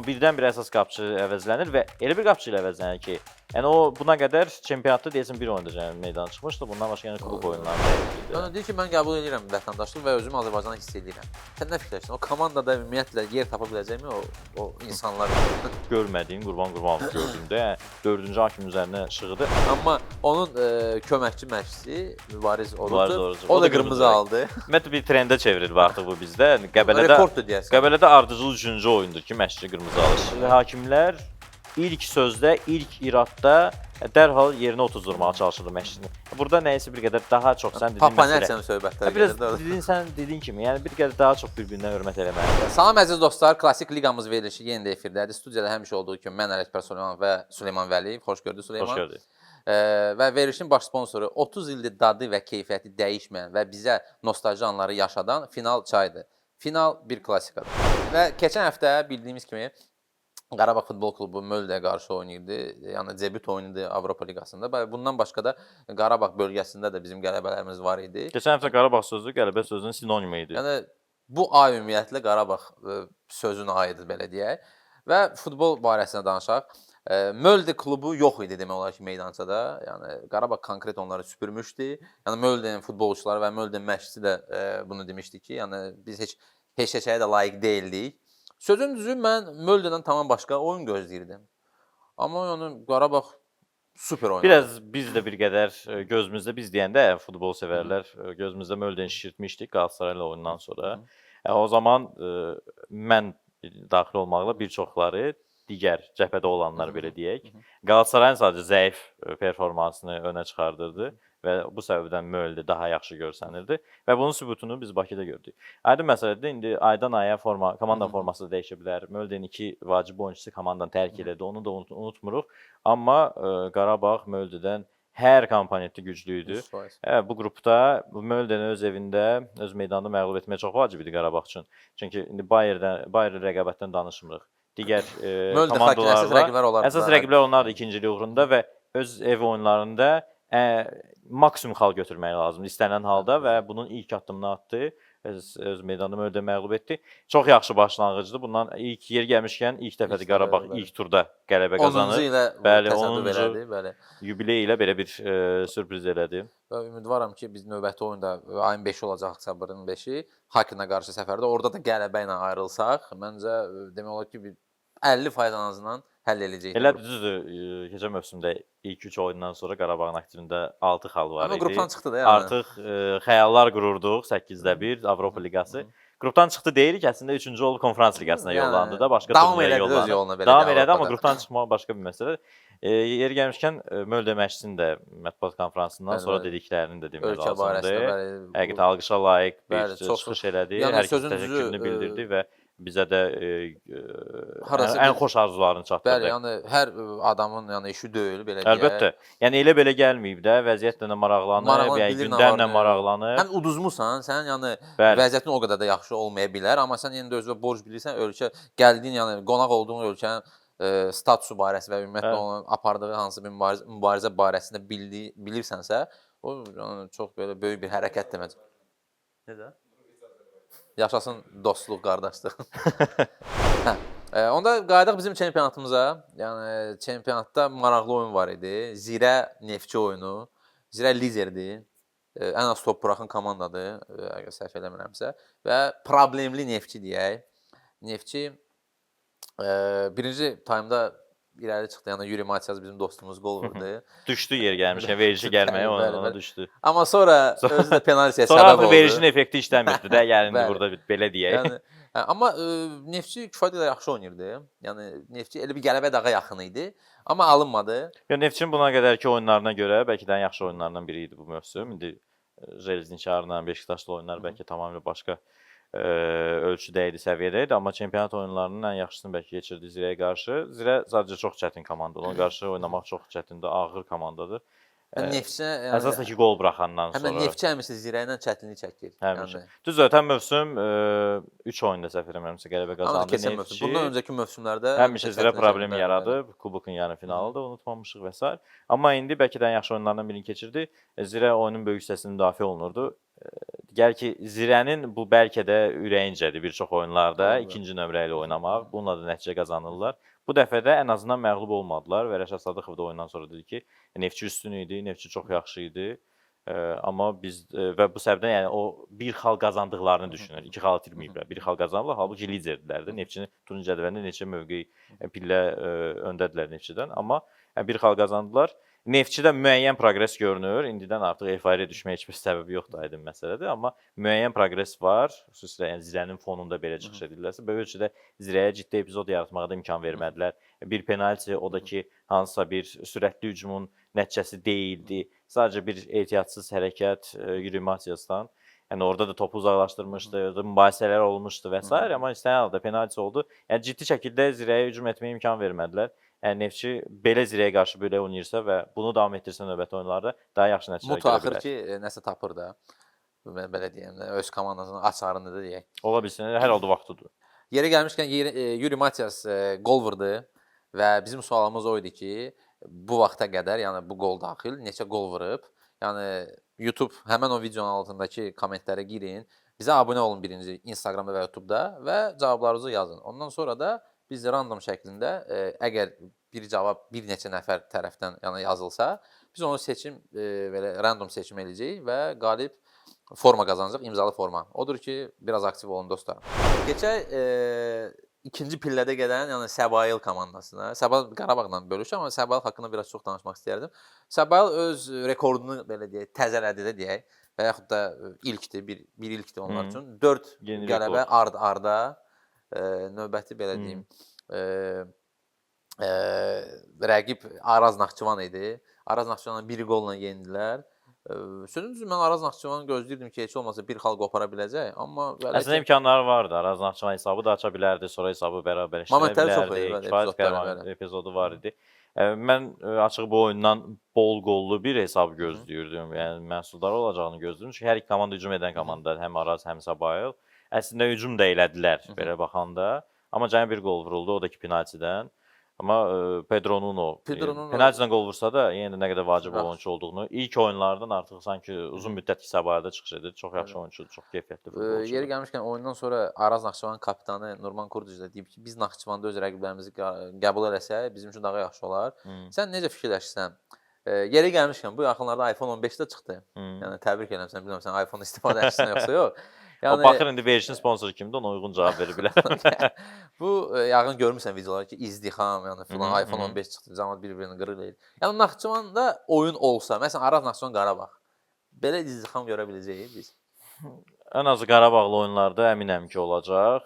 Amma birdən-birə əsas qapıçı əvəzlənir və elə bir qapıçı ilə əvəzlənir ki, yəni o buna qədər çempionatda deyəsən bir oyunda yəni meydana çıxmışdı. Bundan başqa yəni klub oyunlarında. Yəni deyir ki, mən qəbul edirəm vətəndaşlıq və özümü Azərbaycanda hiss edirəm. Sən nə fikirləşirsən? O komandada ümumiyyətlə yer tapa biləcəkmi o o insanlar? Görmədiyim Qurban Qurbanov gördüyümdə, yəni 4-cü hakim üzərinə şığıdı. Amma onun e, köməkçi məşqçisi Mübariz Orucov. o O da qırmızı aldı. Ümumiyyətlə bir trendə çevrilib artıq bu bizdə. Qəbələdə. Qəbələdə ardıcıl üçüncü oyundur ki, məşqçi qırmızı alır. Hakimlər ilk sözdə, ilk iradda dərhal yerinə otuzdurmağa çalışırdı məşqçini. Burada nəyisə bir qədər daha çox sən dediyin məsələ. Papanyanın söhbətləri Hə, Biraz dedin sən dediyin kimi, yəni bir qədər daha çox bir-birinə hörmət eləməlidir. Salam əziz dostlar, klassik liqamız verilişi yenə də efirdədir. Studiyada həmişə olduğu kimi mən Ələkbər Süleyman və Süleyman Vəliyev. Xoş gördük Süleyman. Xoş gördük. Ee, və verilişin baş sponsoru 30 ildir dadı və keyfiyyəti dəyişməyən və bizə nostalji anları yaşadan Final çaydır. Final bir klassikadır. Və keçən həftə bildiyimiz kimi Qarabağ Futbol Klubu Möldə qarşı oynayırdı. Yəni debüt oyunudur Avropa Liqasında. Bundan başqa da Qarabağ bölgəsində də bizim qələbələrimiz var idi. Keçən həftə Qarabağ sözü qələbə sözünün sinonimi idi. Yəni bu ay ümumiyyətlə Qarabağ ə, sözünə aiddir belə deyək. Və futbol barəsində danışaq. Ə, Mölde klubu yox idi demək olar ki, meydançada. Yəni Qarabağ konkret onları süpürmüşdü. Yəni Möldenin futbolçuları və Möldenin məşqçisi də ə, bunu demişdi ki, yəni biz heç heç heçəyə də layiq deyildik. Sözün düzü mən Möldedən tamam başqa oyun gözləyirdim. Amma yəni Qarabağ super oynadı. Biraz biz də bir qədər e, gözümüzdə biz deyəndə futbol sevərlər. E, gözümüzdə Mölden şişirtmişdik Qalatasarayla oyundan sonra. E, o zaman e, mən daxil olmaqla bir çoxları digər cəbhədə olanlar belə deyək, Qalatasarayın sadəcə zəif e, performansını önə çıxardırdı və bu səbəbdən Möldə daha yaxşı görsənirdi və bunun sübutunu biz Bakıda gördük. Aydın məsələdir. İndi aydan aya forma, komanda Hı hı. forması da dəyişə bilər. Möldenin iki vacib oyunçusu komandanı tərk elədi. Onu da unut unutmuruq. Amma e, Qarabağ Möldedən hər komponentdə güclü idi. 100%. Hə, bu qrupda Mölden'i öz evində, öz meydanında məğlub etmək çox vacib idi Qarabağ üçün. Çünki indi Bayerdən, Bayer rəqabətdən danışmırıq. Digər e, Möldə əsas komandalarla rəqiblər olardı. əsas rəqiblər onlardır ikincilik uğrunda və öz ev oyunlarında ə, maksimum xal götürmək lazımdır istənilən halda və bunun ilk addımını atdı. Öz, öz meydanında Möldə məğlub etdi. Çox yaxşı başlanğıcdır. Bundan ilk yer gəlmişkən ilk dəfədir Qarabağ bəli. ilk turda qələbə 10-cu qazanır. ilə Bəli, təsəddüq 10-cu elədi, bəli. Yubiley ilə belə bir ə, sürpriz elədi. Və ümidvaram ki, biz növbəti oyunda ayın 5-i olacaq oktyabrın 5-i Hakinə qarşı səfərdə. Orada da qələbə ilə ayrılsaq, məncə ə, demək olar ki, bir 50% ən azından həll eləyəcək. Elə düzdür, keçən mövsümdə ilk 3 oyundan sonra Qarabağın aktivində 6 xal var Amma idi. qrupdan çıxdı da yəni. Artıq ə, xəyallar qururduq 8-də 1 Avropa Liqası. Qrupdan çıxdı deyirik, əslində 3-cü olub konfrans liqasına Yəni, yollandı da, başqa turnirə elədi öz yollandı. yoluna belə Davam elədi, amma qrupdan çıxmaq başqa bir məsələ. E, yeri gəlmişkən e, Möldə məşqçinin də mətbuat konfransından Bəli, sonra bəli. dediklərini də demək lazımdır. Həqiqətən alqışa layiq bir Bəli, çox- çıxış elədi. Yəni Hər kəs təşəkkürünü e, bildirdi və bizə də e, e, Harasa ən, bir- xoş arzularını çatdırdı. Bəli, yəni hər adamın yəni işi deyil belə deyək. Əlbəttə. Yəni elə belə gəlməyib də, vəziyyətlə də maraqlanır, Maraqlanır, yəni gündəmlə maraqlanır. Həm uduzmusan, sən yəni Bəli. vəziyyətin o qədər də yaxşı olmaya bilər, amma sən yenə də özünə borc bilirsən, ölkə gəldiyin, yəni qonaq olduğun ölkənin ə, statusu barəsi və ümumiyyətlə Bəli. onun apardığı hansı bir mübarizə, mübarizə barəsində bildiyi, bilirsənsə, o yəni çox belə böyük bir hərəkət demək. Necə? Yaşasın dostluq, qardaşlıq. hə. E, onda qayıdaq bizim çempionatımıza. Yəni çempionatda maraqlı oyun var idi. Zirə Neftçi oyunu. Zirə liderdir. E, ən az top buraxan komandadır, e, əgər səhv eləmirəmsə və problemli Neftçi deyək. Neftçi e, birinci taymda irəli çıxdı. Yəni Yuri Matias bizim dostumuz qol vurdu. Düşdü yer gəlmişkən verişi gəlməyə Bəli, ona, ona bəli. düşdü. Amma sonra özü də penaltiyə Sonra səbəb artıq oldu. effekti işləmirdi də, yəni indi Bəli. burada bir- belə deyək. Yəni hə, amma ə, Neftçi kifayət qədər yaxşı oynayırdı. Yəni Neftçi elə bir qələbə dağa yaxın idi, amma alınmadı. Ya Neftçinin buna qədərki oyunlarına görə bəlkə də ən yaxşı oyunlarından biri idi bu mövsüm. İndi Jelezniçarla Beşiktaşla oyunlar Hı hı. bəlkə tamamilə başqa ə, ölçüdə idi, səviyyədə idi, amma çempionat oyunlarının ən yaxşısını bəlkə keçirdi Zirəyə qarşı. Zirə sadəcə çox çətin komandadır. Ona qarşı oynamaq çox çətindir, ağır komandadır. Yəni Ə, Neftçi Əsas da ki, qol buraxandan sonra. Neftçi həmişə Zirə ilə çətinlik çəkir. Həmişə. Düz ötən mövsüm 3 oyunda səhv eləmirəmsə qələbə qazandı keçən mövsüm. Neftçi. Bundan öncəki mövsümlərdə Həmişə Zirə çətinlik problem çəkir, bəli, yaradıb, kubokun yarı finalı da unutmamışıq və s. Amma indi bəlkə də ən yaxşı oyunlardan birini keçirdi. Zirə oyunun böyük hissəsini müdafiə olunurdu. Gəl ki, Zirənin bu bəlkə də ürəyincədir bir çox oyunlarda Doğrudur. ikinci nömrə ilə oynamaq. Bununla da nəticə qazanırlar. Bu dəfə də ən azından məğlub olmadılar və Rəşad Sadıqov da oyundan sonra dedi ki, Neftçi üstün idi, Neftçi çox yaxşı idi. Ə, amma biz ə, və bu səbəbdən yəni o bir xal qazandıqlarını düşünür. İki xal itirməyiblər. Bir xal qazanıblar. Halbuki liderdirlər də. Neftçinin turnirin cədvəlində neçə mövqe pillə ə, öndədirlər Neftçidən, amma yəni, bir xal qazandılar. Neftçidə müəyyən proqres görünür. İndidən artıq euforiya düşməyə heç bir səbəbi yoxdur, aydın məsələdir, amma müəyyən proqres var. Xüsusilə yəni Zirənin fonunda belə çıxış edirlərsə, böyük ölçüdə Zirəyə ciddi epizod yaratmağa da imkan vermədilər. Bir penalti, o da ki, hansısa bir sürətli hücumun nəticəsi deyildi. Sadəcə bir ehtiyatsız hərəkət e, Yuri Matiasdan. Yəni orada da topu uzaqlaşdırmışdı, mübahisələr olmuşdu və s. amma istənilən halda penalti oldu. Yəni ciddi şəkildə Zirəyə hücum etməyə imkan vermədilər. Yəni Neftçi belə Zirəyə qarşı belə oynayırsa və bunu davam etdirsə növbəti oyunlarda daha yaxşı nəticələr görə axır bilər. ki, e, nəsə tapır da. Bə- Belə deyim də, öz komandasının açarını da deyək. Ola bilsin, hər halda vaxtıdır. Yeri gəlmişkən e, Yuri Matias e, gol vurdu və bizim sualımız o idi ki, bu vaxta qədər, yəni bu qol daxil neçə gol vurub? Yəni YouTube həmin o videonun altındakı kommentlərə girin. Bizə abunə olun birinci Instagramda və YouTube-da və cavablarınızı yazın. Ondan sonra da biz random şəklində e, əgər bir cavab bir neçə nəfər tərəfdən yəni yazılsa, biz onu seçim e, belə random seçim eləyəcəyik və qalib forma qazanacaq, imzalı forma. Odur ki, biraz aktiv olun dostlar. Keçək e, ikinci pillədə gedən, yəni Səbail komandasına. Səbail Qarabağla bölüşür, amma Səbail haqqında biraz çox danışmaq istərdim. Səbail öz rekordunu belə deyək, təzələdi də deyək və yaxud da e, ilkdir, bir bir ilkdir onlar üçün. 4 Yeni qələbə ard-arda e, növbəti belə Hı. deyim, e, e, rəqib Araz Naxçıvan idi. Araz Naxçıvanı bir qolla yendilər. Sözün düzü mən Araz Naxçıvanı gözləyirdim ki, heç olmasa bir xal qopara biləcək, amma Əslində ki, imkanları vardı. Araz Naxçıvan hesabı da aça bilərdi, sonra hesabı bərabərləşdirə bilərdi. Kifayət bəli. epizodu var idi. Ə, Mən ə, açıq bu oyundan bol qollu bir hesab gözləyirdim. Yəni məhsuldar olacağını gözləyirdim. Çünki hər iki komanda hücum edən komandadır, həm Araz, həm Sabayıl. Əslində hücum da elədilər Hı hı. belə baxanda. Amma cəmi bir qol vuruldu, o da ki penaltidən. Amma ə, Pedro Nuno Pedro e, Nuno- penaltidən qol vursa da yenə də nə qədər vacib Yaxşı. oyunçu olduğunu ilk oyunlardan artıq sanki uzun müddət Sabayılda çıxış edir. Çox yaxşı oyunçudur, çox keyfiyyətli Ee, futbolçudur. Yeri gəlmişkən oyundan sonra Araz Naxçıvan kapitanı Nurman Kurduc da deyib ki, biz Naxçıvanda öz rəqiblərimizi qəbul eləsək bizim üçün daha yaxşı olar. Hı, Sən necə fikirləşirsən? Ee, yeri gəlmişkən bu yaxınlarda iPhone 15 də çıxdı. hı. Yəni təbrik edirəm bilmirəm sən iPhone istifadə edirsən yoxsa yox. Yəni, o baxır indi verişin sponsoru kimdir, ona uyğun cavab verir bilər. bu e, yəqin görmüsən videoları ki, izdiham, yəni filan iPhone hı hı. 15 çıxdı, cəmaət bir-birini qırır eləyir. Yəni Naxçıvanda oyun olsa, məsələn Araz Naxçıvan Qarabağ belə izdiham görə biləcəyik biz. Ən azı Qarabağlı oyunlarda əminəm ki, olacaq.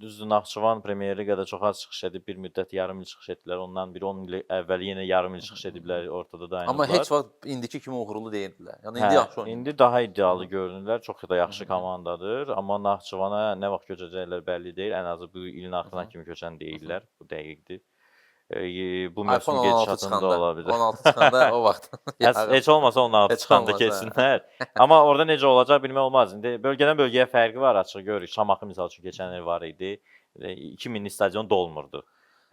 Düzdür, Naxçıvan Premyer Liqada çox az çıxış edib, bir müddət yarım il çıxış etdilər. Ondan bir 10 il əvvəl yenə yarım il çıxış ediblər, ortada dayanıblar. Amma heç vaxt indiki kimi uğurlu deyildilər. Yəni indi Hə, yaxşı oynayır. indi daha iddialı görünürlər. Çox da yaxşı komandadır, amma Naxçıvana nə vaxt köçəcəklər bəlli deyil. Ən azı bu ilin axırına kimi köçən deyillər. Bu dəqiqdir. Bu mövsüm 16 gedişatında çıxanda, ola bilər. 16 çıxanda o vaxt. Yağır. heç olmasa onun altı Heç çıxanda olmasa. keçsinlər. Amma orada necə olacaq bilmək olmaz. İndi bölgədən bölgəyə fərqi var, açıq görürük. Şamaxı məsəl üçün keçən il var idi. E, 2000 stadion dolmurdu.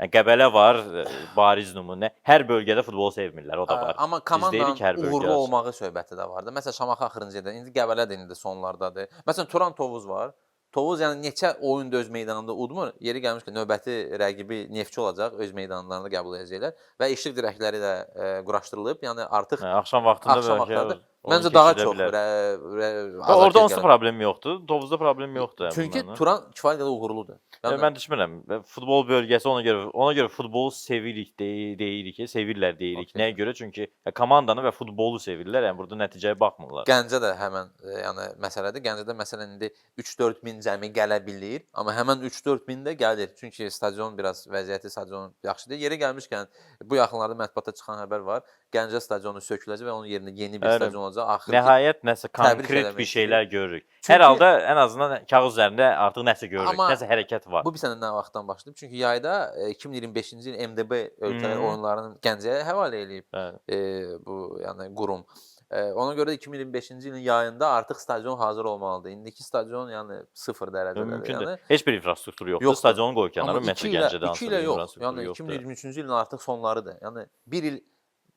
Yəni Qəbələ var, e, bariz nümunə. Hər bölgədə futbol sevmirlər, o da var. Amma komandanın uğurlu olmağı söhbəti də var da. Məsələn Şamaxı axırıncı yerdə, indi Qəbələ də indi sonlardadır. Məsələn Turan Tovuz var. Tovuz yəni neçə oyunda öz meydanında udmur. Yeri gəlmişkən növbəti rəqibi Neftçi olacaq, öz meydanlarında qəbul edəcəklər və işıq dirəkləri də e, quraşdırılıb. Yəni artıq Hə, axşam vaxtında Axşam vaxtında məncə daha çox rə, rə, Orada onsuz problem yoxdur. Tovuzda problem yoxdur. Çünki. Turan kifayət qədər uğurludur. Yəni, mən düşünmürəm. Futbol bölgəsi ona görə ona görə futbolu sevirik deyi- deyirik ki, sevirlər deyirik. Okey. Nəyə görə? Çünki komandanı və futbolu sevirlər. Yəni burada nəticəyə baxmırlar. Gəncə də həmən e, yəni məsələdir. Gəncədə məsələn indi 3-4 min cəmi gələ bilir, amma həmən 3-4 min də gəlir. Çünki stadion biraz vəziyyəti stadion yaxşı deyil. Yeri gəlmişkən bu yaxınlarda mətbuata çıxan xəbər var. Gəncə stadionu söküləcək və onun yerinə yeni bir Bəli. stadion olacaq. Axırı Nəhayət nəsə konkret bir şeylər görürük. Çünki- Hər halda ən azından kağız üzərində artıq nəsə görürük. Amma Nəsə hərəkət var. bu bir sənə nə vaxtdan başlayıb? Çünki yayda e, 2025-ci il MDB ölkələr Mhm. oyunlarının Gəncəyə həvalə eləyib. E, bu yəni qurum. E, ona görə də 2025-ci ilin yayında artıq stadion hazır olmalıdır. İndiki stadion yəni sıfır dərəcədədir. Mümkündür. Yəni Heç bir infrastruktur yoxdur. Yoxdur. Stadionu qoy 2 ilə, Gəncədə 2 ilə yox. infrastruktur Yəni yoxdur. 2023-cü ilin artıq sonlarıdır. Yəni 1 il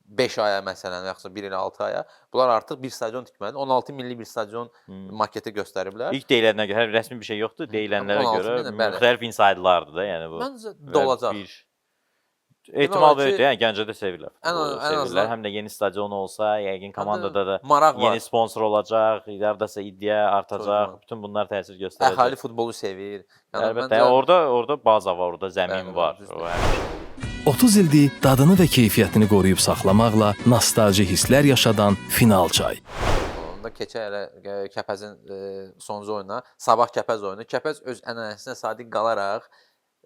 5 aya məsələn, yaxud 1 il 6 aya bunlar artıq bir stadion tikməlidir. 16 milli bir stadion Hmm. maketi göstəriblər. İlk deyilənlərə görə, hər rəsmi bir şey yoxdur. Deyilənlərə 16 görə müxtəlif insiderlardır da, yəni bu. Məncə Və dolacaq. Bir ehtimal böyükdür. Yəni Gəncədə sevirlər. ən- ən sevirlər. Həm də yeni stadion olsa, yəqin komandada da maraq yeni sponsor olacaq, idarədəsə iddia artacaq. Çox Bütün bunlar təsir göstərəcək. Əhali futbolu sevir. Yəni Əlbəttə, orada orada baza var, orada zəmin Bəli, var. düzdür. O həmişə olur. 30 ildir dadını və keyfiyyətini qoruyub saxlamaqla nostalji hisslər yaşadan Final çay. Onda keçək elə e, Kəpəzin e, sonuncu oyununa. Sabah Kəpəz oyunu. Kəpəz öz ənənəsinə sadiq qalaraq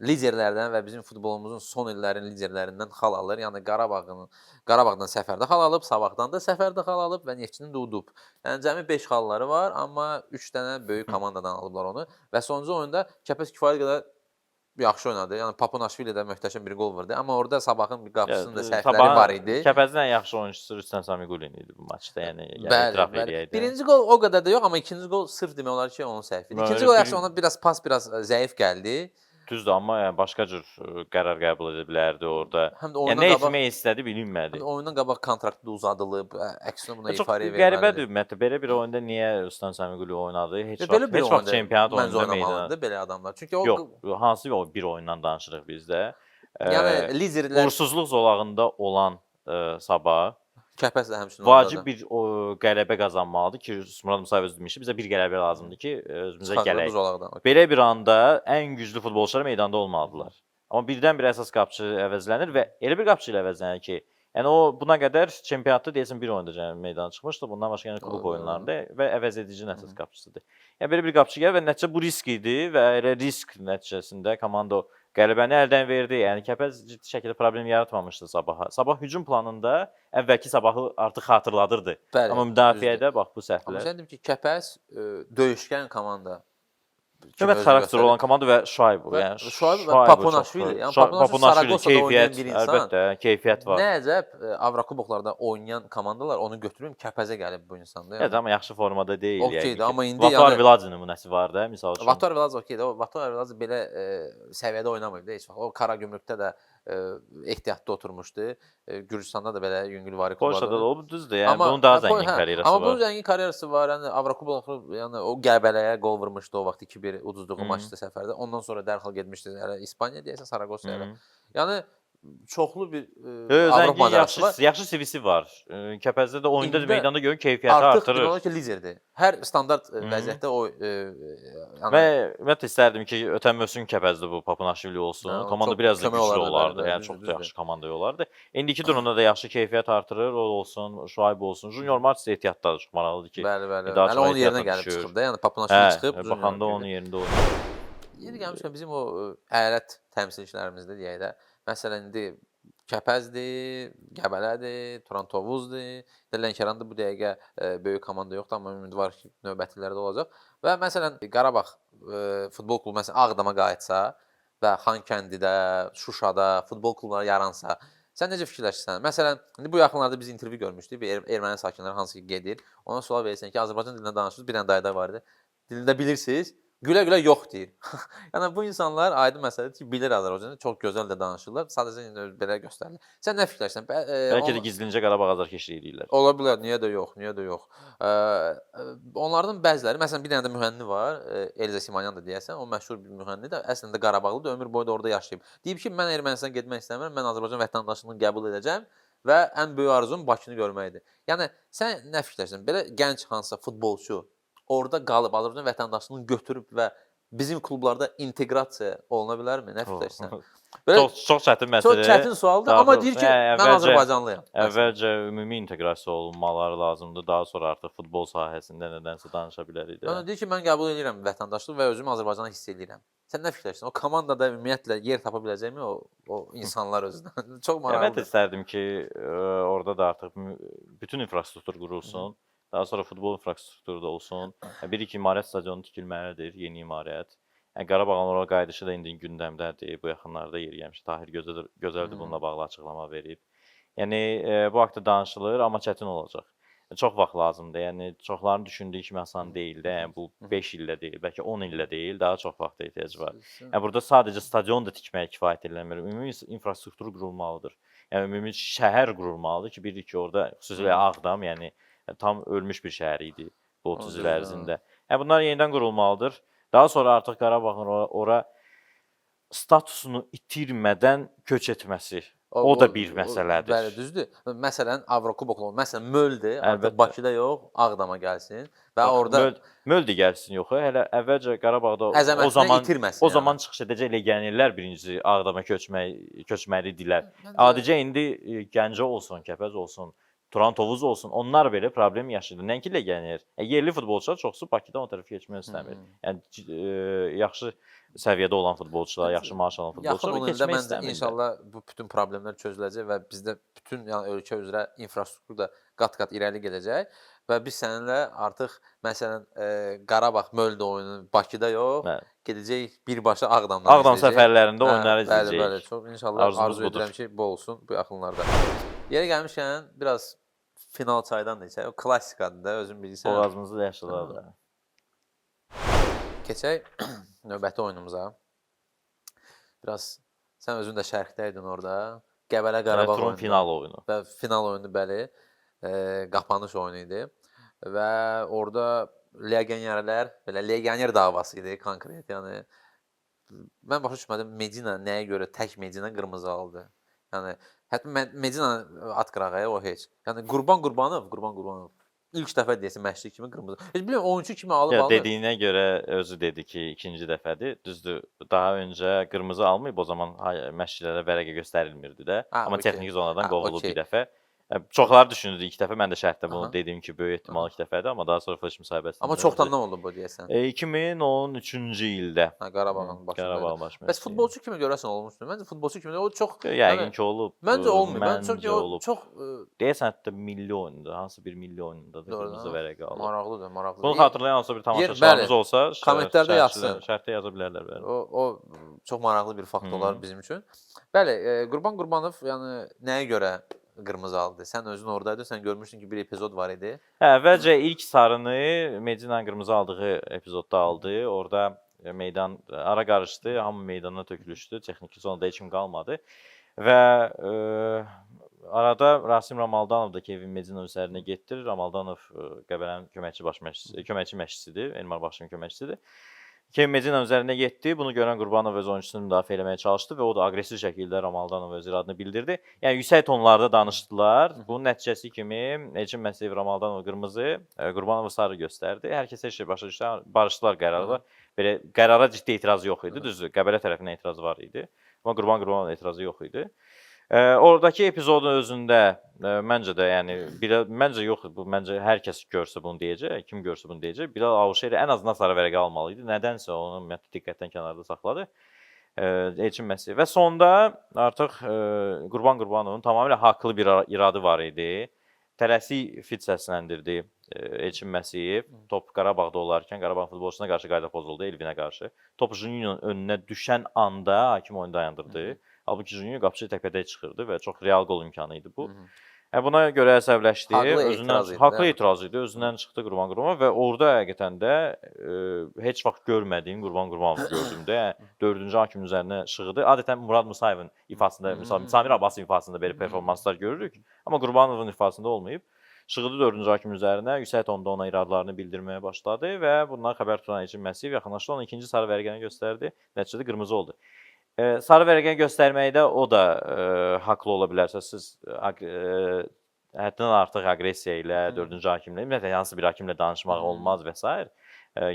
liderlərdən və bizim futbolumuzun son illərin liderlərindən xal alır. Yəni Qarabağın Qarabağdan səfərdə xal alıb, Sabahdan da səfərdə xal alıb və Neftçinin də udub. Yəni cəmi 5 xalları var, amma 3 dənə böyük komandadan alıblar onu və sonuncu oyunda Kəpəz kifayət qədər yaxşı oynadı. Yəni Papunaşvili də möhtəşəm bir qol vurdu. Amma orada Sabahın bir qapısının da Yəni, səhvləri var idi. Kəpəzin ən yaxşı oyunçusu Rüstəm Samigulin idi bu maçda, yəni, yəni Bəli, etiraf eləyəydi. Birinci gol o qədər də yox, amma ikinci gol sırf demək olar ki, onun səhvi idi. İkinci gol bir- yaxşı ona biraz pas biraz zəif gəldi. Düzdür, amma yəni başqa cür ə, qərar qəbul edə bilərdi orada. Həm də Yəni nə qabaq etmək istədi bilinmədi. həm də oyundan qabaq kontraktı da uzadılıb, ə, əksinə buna Və Çox ifadə qəribədir ümumiyyətlə. Belə bir oyunda niyə Ruslan Samiguli oynadı? Heç vaxt, bir heç vaxt oyunda çempionat oyununda oynamalıdır belə adamlar. Çünki o Yox, hansı o bir oyundan danışırıq biz də. Yəni liderlər uğursuzluq zolağında olan ə, Sabah Kəpəz də həmçinin vacib bir o, qələbə qazanmalıdır ki, Murad Musayev özü demişdi, bizə bir qələbə lazımdır ki, özümüzə Çıxarılır gələk. Okey. Belə bir anda ən güclü futbolçular meydanda olmalıdılar. Amma birdən-birə əsas qapıçı əvəzlənir və elə bir qapıçı ilə əvəzlənir ki, yəni o buna qədər çempionatda deyəsən bir oyunda meydana çıxmışdı. Bundan başqa yəni klub oyunlarında və əvəz edicinin əsas qapıçısıdır. Yəni belə bir qapıçı gəlir və nəticə bu risk idi və elə risk nəticəsində komanda o qələbəni əldən verdi. Yəni Kəpəz ciddi şəkildə problem yaratmamışdı Sabaha. Sabah hücum planında əvvəlki Sabahı artıq xatırladırdı. Bəli. Amma müdafiədə bax bu Amma səhvlər. sən deyim ki, Kəpəz ə, döyüşkən komanda. Növbət göstərir. olan komanda və. Və Yəni Şuayb və Papunaşvili, yəni Papunaşvili keyfiyyət, əlbəttə, keyfiyyət var. Nə əcəb ə, Avrokuboklarda oynayan komandalar onu götürüb Kəpəzə gəlib bu insanda. Evet, amma yaxşı formada deyil. Okeydir, yəqin ki. amma indi Vatar yəni- Vilacı nümunəsi var da, misal üçün. Vatar Velaz okeydir. Vatar Velaz belə ə, səviyyədə oynamayıb da heç vaxt. O Qara Gümrükdə də ə, ehtiyatda oturmuşdu. Gürcüstanda da belə yüngülvari Polşada da o düzdür. Yəni Amma- bunun daha hə, zəngin hə, karyerası Amma var. bunun zəngin karyerası var. Yəni Avrokubok yəni o Qəbələyə qol vurmuşdu o vaxt 2-1 uduzduğu Hı. maçda səfərdə. Ondan sonra dərhal getmişdi hələ İspaniya deyəsən Saragossaya. Hı. Yəni çoxlu bir ə, Yo, Avropa yaxşı, yaxşı CV-si var. Kəpəzdə də oyunda İndi də meydanda görün keyfiyyəti Artıq artırır. olar ki, liderdir. Hər standart ə, Hı. vəziyyətdə o ə, yəni Və ümumiyyətlə istərdim ki, ötən mövsüm Kəpəzdə bu Papunaşvili olsun. Hə, komanda biraz da güclü olardı, olardı. Yəni çox da yaxşı komanda olardı. İndiki durumda da yaxşı keyfiyyət artırır. O olsun, Şuayb olsun. Junior Martins ehtiyatda çox maraqlıdır ki. bəli, bəli. Hələ onun yerinə gəlib çıxıb da. Yəni Papunaşvili Hə, çıxıb. Baxanda onun yerində oynayır. Yeri gəlmişkən bizim o əyalət təmsilçilərimizdə deyək də, məsələn indi Kəpəzdir, Qəbələdir, Turan Tovuzdur. də Lənkəranda bu dəqiqə ə, böyük komanda yoxdur, amma ümidvar ki, növbətilərdə olacaq. Və məsələn Qarabağ ə, futbol klubu məsələn Ağdama qayıtsa və Xankəndidə, Şuşada futbol klubları yaransa, sən necə fikirləşirsən? Məsələn, indi bu yaxınlarda biz intervyu görmüşdük, bir er erməni sakinləri hansı ki gedir. Ona sual verirsən ki, Azərbaycan dilində danışırsınız, bir dənə dayda var idi. Dilində bilirsiniz? Gülə-gülə yox deyir. yəni bu insanlar aydın məsələdir ki, bilir Azərbaycanı, çox gözəl də danışırlar. Sadəcə belə göstərilir. Sən nə fikirləşirsən? Bə, e, Bəlkə də gizlincə Qarabağ azarkeşlik edirlər. Ola bilər, niyə də yox, niyə də yox. Ə, ə, onlardan bəziləri, məsələn, bir dənə də müğənni var, ə, Elza Simonyan da deyəsən, o məşhur bir müğənni də əslində Qarabağlıdır, ömür boyu da orada yaşayıb. Deyib ki, mən Ermənistana getmək istəmirəm, mən Azərbaycan vətəndaşlığını qəbul edəcəm və ən böyük arzum Bakını görməkdir. Yəni sən nə fikirləşirsən? Belə gənc hansısa futbolçu orada qalıb Azərbaycan vətəndaşlığını götürüb və bizim klublarda inteqrasiya oluna bilərmi? Nə fikirləşirsən? Belə Çox çox çətin çox məsələ. çətin sualdır, amma deyir ki, hə, mən əvvəlcə- Azərbaycanlıyam. Məsələn. Əvvəlcə ümumi inteqrasiya olunmaları lazımdır. Daha sonra artıq futbol sahəsində nədənsə danışa bilərik Yəni də. deyir ki, mən qəbul edirəm vətəndaşlıq və özümü Azərbaycana hiss edirəm. Sən nə fikirləşirsən? O komandada ümumiyyətlə yer tapa biləcəkmi o o insanlar özündən? Çox maraqlıdır. istərdim ki, ə, orada da artıq bütün infrastruktur qurulsun. Daha sonra futbol infrastrukturu da olsun. Yəni, Bir iki imarət stadionu tikilməlidir, yeni imarət. Yəni Qarabağın ora qayıdışı da indi gündəmdədir. Bu yaxınlarda yer gəlmiş. Tahir Gözəl gözəldir bununla bağlı açıqlama verib. Yəni e, bu haqqda danışılır, amma çətin olacaq. Çox vaxt lazımdır. Yəni çoxların düşündüyü kimi asan deyil də. Yəni bu 5 illə deyil, bəlkə 10 illə deyil, daha çox vaxta ehtiyac var. Yəni burada sadəcə stadion da tikməyə kifayət eləmir. Ümumi infrastruktur qurulmalıdır. yəni ümumi şəhər qurulmalıdır ki, bir ki orada xüsusilə Ağdam, yəni tam ölmüş bir şəhər idi bu 30 il ərzində. Yəni bunlar yenidən qurulmalıdır. Daha sonra artıq Qarabağın ora, ora statusunu itirmədən köç etməsi O da bir məsələdir. Bəli, düzdür. Məsələn, Avrokuboklar, məsələn, Möldə artıq. Bakıda yox, Ağdama gəlsin və Bax, orada Möl, Möldi gəlsin yox, hələ əvvəlcə Qarabağda o- o zaman itirməsin. o yəni. zaman çıxış edəcək legionerlər birincisi Ağdama köçmək köçməlidirlər. Məncə- Adicə indi e, Gəncə olsun, Kəpəz olsun, Turan Tovuz olsun, onlar belə problem yaşayır. Nəinki legioner. E, yerli futbolçular çoxsu Bakıdan o tərəfə keçmək istəmir. Hı. Yəni e, yaxşı səviyyədə olan futbolçular, yaxşı maaş alan Yaxın futbolçular 10 ildə keçmək məncə istəmirlər. inşallah bu bütün problemlər çözüləcək və bizdə bütün yəni ölkə üzrə infrastruktur da qat-qat irəli gedəcək və biz səninlə artıq məsələn e, Qarabağ Möldə oyunu Bakıda yox, Bəli. gedəcək birbaşa Ağdamdan Ağdam səfərlərində Hə, oyunları Bəli, izləyəcəyik. bəli, çox inşallah Arzumuz arzu budur. edirəm ki, bu olsun bu yaxınlarda. Yeri gəlmişkən biraz final çaydan da içək. O klassikadır da, özün bilirsən. Boğazımızı da yaşadar da. Keçək növbəti oyunumuza. Biraz sən özün də şərhdə idin orada. Qəbələ Qarabağ oyunu. final oyunu. və final oyunu bəli, e, qapanış oyunu idi. Və orada legionerlər, belə legioner davası idi konkret. Yəni mən başa düşmədim Medina nəyə görə tək Medina qırmızı aldı. Yəni hətta Medina at qırağı o heç. Yəni Qurban Qurbanov, Qurban Qurbanov ilk dəfə deyəsən məşqçi kimi qırmızı. Heç bilmirəm oyunçu kimi alıb aldı. dediyinə görə özü dedi ki, ikinci dəfədir. Düzdür, daha öncə qırmızı almayıb, o zaman məşqçilərə vərəqə göstərilmirdi də. Ha, Amma okey. texniki zonadan qovulub okey. bir dəfə. Çoxları düşünürdü ilk dəfə. Mən də şərhdə bunu Aha. dediyim ki, böyük ehtimal ilk dəfədir, amma daha sonra flash müsahibəsində. Amma çoxdan oldu bu deyəsən. E, 2013-cü ildə Ha, Qarabağın başında. Qarabağ baş Bəs futbolçu kimi görəsən olmuşdu? Məncə futbolçu kimi o çox yəqin ki, olub. Məncə çox məncə o olub. çox Deyəsən hətta milli oyunda, hansı bir milli oyunda da qırmızı ha. vərəqə alıb. maraqlıdır, maraqlıdır. Bunu xatırlayan hansısa bir tamaşaçılarımız olsa, Kommentlərdə yazsın. Şərhdə yaza bilərlər bəli. O o çox maraqlı bir fakt olar bizim üçün. Bəli, e, Qurban Qurbanov yəni nəyə görə qırmızı aldı? Sən özün ordaydın, sən görmüşdün ki, bir epizod var idi. Hə, əvvəlcə ilk sarını Medina qırmızı aldığı epizodda aldı. Orada e, meydan ara qarışdı, hamı meydana tökülüşdü. Texniki zonada heç kim qalmadı. Və e, arada Rasim Ramaldanov da Kevin Medina üzərinə getdi. Ramaldanov e, Qəbələnin köməkçi baş məşqçisi, köməkçi məşqçisidir, Elmar Başçının köməkçisidir. Kevin Medina üzərinə getdi. Bunu görən Qurbanov öz oyunçusunu müdafiə etməyə çalışdı və o da aqressiv şəkildə Ramaldanov öz iradını bildirdi. Yəni yüksək tonlarda danışdılar. Bunun nəticəsi kimi Elçin Məsiyev Ramaldanov qırmızı, Qurbanov sarı göstərdi. Hər kəs hər şey başa düşdü. Barışdılar qərarla. Belə qərara ciddi etiraz yox idi. Düzdür, Qəbələ tərəfindən etiraz var idi. Amma Qurban Qurbanovun etirazı yox idi. E, oradakı epizodun özündə e, məncə də yəni bir məncə yox bu məncə hər kəs görsə bunu deyəcək, kim görsə bunu deyəcək. Bilal Avşehir ən azından sarı vərəqə almalı idi. Nədənsə onu ümumiyyətlə diqqətdən kənarda saxladı. E, Elçin Məsiyev və sonda artıq e, Qurban Qurbanovun tamamilə haqlı bir iradı var idi. Tələsi fit səsləndirdi e, Elçin Məsiyev. Top Qarabağda olarkən Qarabağ futbolçusuna qarşı qayda pozuldu, Elvinə qarşı. Top Juniorun önünə düşən anda hakim oyunu dayandırdı. Hı hı. Halbuki Junior qapıçı təpədə çıxırdı və çox real qol imkanı idi bu. Hı -hı. Hə buna görə əsəbləşdi. Haqlı özündən etiraz idi, haqlı hə? etiraz idi. Özündən çıxdı Qurban Qurbanov və orada həqiqətən də e, heç vaxt görmədiyim Qurban Qurbanov gördüm də. 4-cü hakim üzərinə şığıdı. Adətən Murad Musayevin ifasında, misal Samir Abbasov ifasında belə performanslar görürük, amma Qurbanovun ifasında olmayıb. Şığıdı 4-cü hakim üzərinə, yüksək tonda ona iradılarını bildirməyə başladı və bundan xəbər tutan Ecin Məsiv yaxınlaşdı, ona ikinci sarı vərəqəni göstərdi. Nəticədə qırmızı oldu. E, sarı vərəqəni göstərməkdə o da e, haqlı ola bilər. Siz e, həddindən artıq aqressiya ilə. 4-cü hakimlə, ümumiyyətlə hansı bir hakimlə danışmaq olmaz və s. E,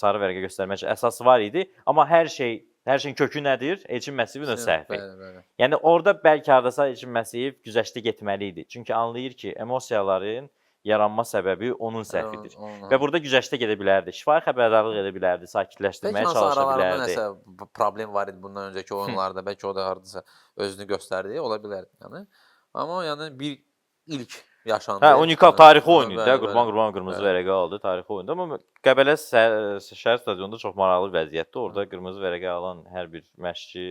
sarı vərəqə göstərmək əsas var idi, amma hər şey hər şeyin kökü nədir? Elçin Məsivin öz səhvi. Bəli, bəli. Yəni orada bəlkə hardasa Elçin Məsiv güzəştə getməli idi. Çünki anlayır ki, emosiyaların yaranma səbəbi onun səhvidir. O- o- Və burada güzəştə gedə bilərdi. Şifahi xəbərdarlıq edə bilərdi, sakitləşdirməyə çalışa bilərdi. nəsə problem var idi bundan öncəki oyunlarda, bəlkə o da hardasa özünü göstərdi, ola bilər. Yəni amma yəni bir ilk yaşandı. Hə, unikal tarixi oyun idi də. Qurban Qurbanov qırmızı vərəqə aldı, tarixi oyunda. Amma Qəbələ Səhər Şəhər stadionunda çox maraqlı vəziyyətdir. Orada qırmızı vərəqə alan hər bir məşqçi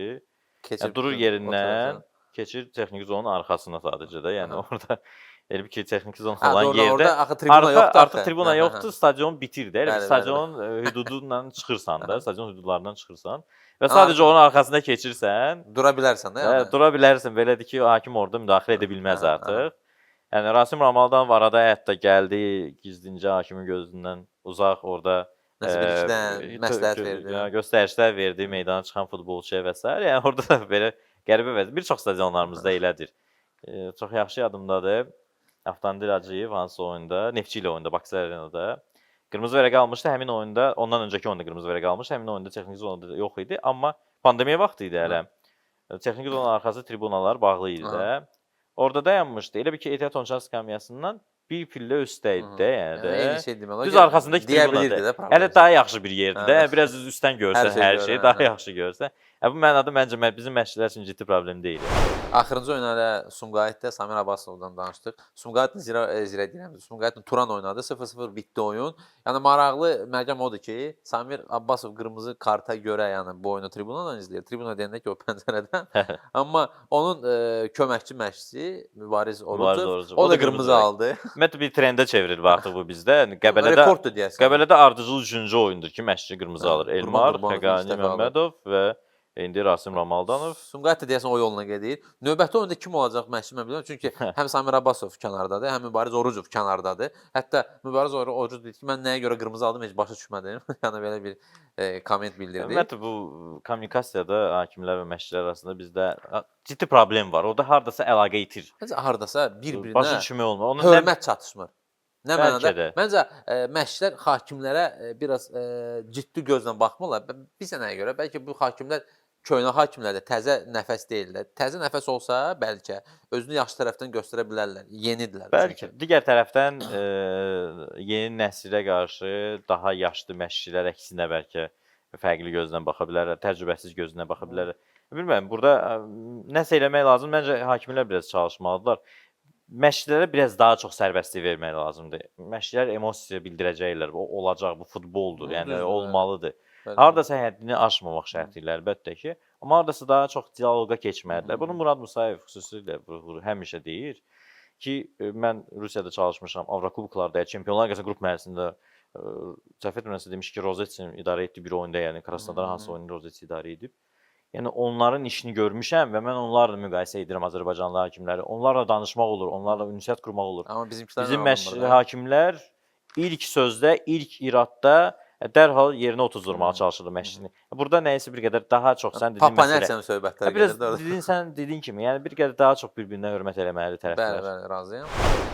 yəni, durur yerindən, keçir texniki zonun arxasına sadəcə də. Yəni orada Elə bir ki, texniki zon Hə, olan doğrudan yerdə orada axı tribuna arxa, yoxdur artıq tribuna Hə, hə, yoxdur, hə. stadion bitir də. Elə stadionun e, hüdudundan çıxırsan da, stadion hüdudlarından çıxırsan və Ha, sadəcə onun arxasında keçirsən, Dura bilərsən də Hə, yəni. dura bilərsən. Belədir ki, hakim orada müdaxilə edə bilməz Hə, hə. artıq. Yəni Rasim Ramaldan arada hətta gəldi, gizlincə hakimin gözündən uzaq orada Nəsə bir eee, işdən tö- məsləhət verdi. yəni göstərişlər verdi meydana çıxan futbolçuya və s. Yəni orada da belə qəribə vəziyyət. Bir çox stadionlarımızda elədir. Eee, çox yaxşı yadımdadır. Avtandil Hacıyev hansı oyunda, Neftçi ilə oyunda, Baksa Arenada qırmızı vərəq almışdı. Həmin oyunda, ondan öncəki oyunda qırmızı vərəq almışdı. Həmin oyunda texniki zonada yox idi, amma pandemiya vaxtı idi hələ. Texniki zonanın arxası tribunalar bağlı idi də. Orada dayanmışdı. Elə bir ki, ehtiyat oyunçular skamyasından bir pillə üstdə idi də, yəni də. eyni şey demək olar. Düz arxasındakı tribunadır. Hələ daha yaxşı bir yerdir də. Hə. Biraz üstdən görsən Hər şeyi, daha hə. yaxşı görsən. Hə, bu mənada məncə mə- bizim məşqçilər üçün ciddi problem deyil. Axırıncı oyun hələ Sumqayıtda Samir Abbasovdan danışdıq. Sumqayıtın zirə e, zirə deyirəm. Sumqayıtın Turan oynadı. 0-0 bitdi oyun. Yəni maraqlı məqam odur ki, Samir Abbasov qırmızı karta görə yəni bu oyunu tribunadan izləyir. Tribuna deyəndə ki, o pəncərədən. Amma onun e, köməkçi məşqçisi Mübariz Orucov, o da qırmızı aldı. Ümumiyyətlə bir trendə çevrilib artıq bu bizdə. Yəni Qəbələdə Rekorddur deyəsən. Qəbələdə ardıcıl üçüncü oyundur ki, məşqçi qırmızı Hə, alır. Elmar, Xəqani. Məmmədov və indi Rasim Ramaldanov. Sumqayıt da deyəsən o yolla gedir. Növbəti oyunda kim olacaq məşqçi mən bilmirəm. Çünki həm Samir Abbasov kənardadır, həm Mübariz Orucov kənardadır. Hətta Mübariz Oru- Orucov dedi ki, mən nəyə görə qırmızı aldım heç başa düşmədim. yəni belə bir e, komment bildirdi. Ümumiyyətlə bu kommunikasiyada hakimlər və məşqçilər arasında bizdə ciddi problem var. Orada hardasa əlaqə itir. Məncə hardasa Başa bir-birinə düşmək olmur. Onun nə hörmət çatışmır. Nə mənada? Məncə e, məşqçilər hakimlərə e, biraz e, ciddi gözlə baxmırlar. Bir sənəyə görə bəlkə bu hakimlər köhnə hakimlər də təzə nəfəs deyillər. Təzə nəfəs olsa bəlkə özünü yaxşı tərəfdən göstərə bilərlər. Yenidirlər. Bəlkə. çünki. Digər tərəfdən e, yeni nəslə qarşı daha yaşlı məşqçilər əksinə bəlkə fərqli gözlə baxa bilərlər, təcrübəsiz gözlə baxa bilərlər. Bilmirəm, burada ə, nəsə eləmək lazım. Məncə hakimlər biraz çalışmalıdırlar. Məşqçilərə biraz daha çox sərbəstlik vermək lazımdır. Məşqçilər emosiya bildirəcəklər. Bu olacaq, bu futboldur. Yəni olmalıdır. Bəli. Hardasa həddini aşmamaq şərti ilə əlbəttə ki, amma hardasa daha çox dialoqa keçməlidirlər. Bunu Murad Musayev xüsusilə həmişə deyir ki, e, mən Rusiyada çalışmışam, Avrokuboklarda, Çempionlar Liqası qrup mərhələsində e, səhv etmirəmsə demiş ki, Rozetsin idarə etdi bir oyunda, yəni Krasnodar hansı oyunu Rozetsi idarə edib. Yəni onların işini görmüşəm və mən onlarla müqayisə edirəm Azərbaycanlı hakimləri. Onlarla danışmaq olur, onlarla ünsiyyət qurmaq olur. Amma bizimkilər Bizim da? hakimlər ilk sözdə, ilk iradda dərhal yerinə otuzdurmağa çalışırdı məşqçini. Burada nəyisə bir qədər daha çox sən dediyin məsələ. Papanyanın söhbətləri Hə, biraz gedir də orada. dedin sən dediyin kimi, yəni bir qədər daha çox bir-birinə hörmət eləməli Bəli, tərəflər. bəli, razıyam.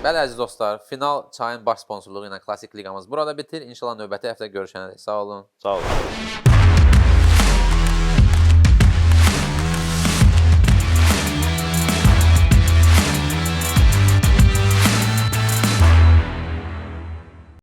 Bəli əziz dostlar, final çayın baş sponsorluğu ilə Klassik liqamız burada bitir. İnşallah növbəti həftə görüşənədək. Sağ olun. Sağ olun.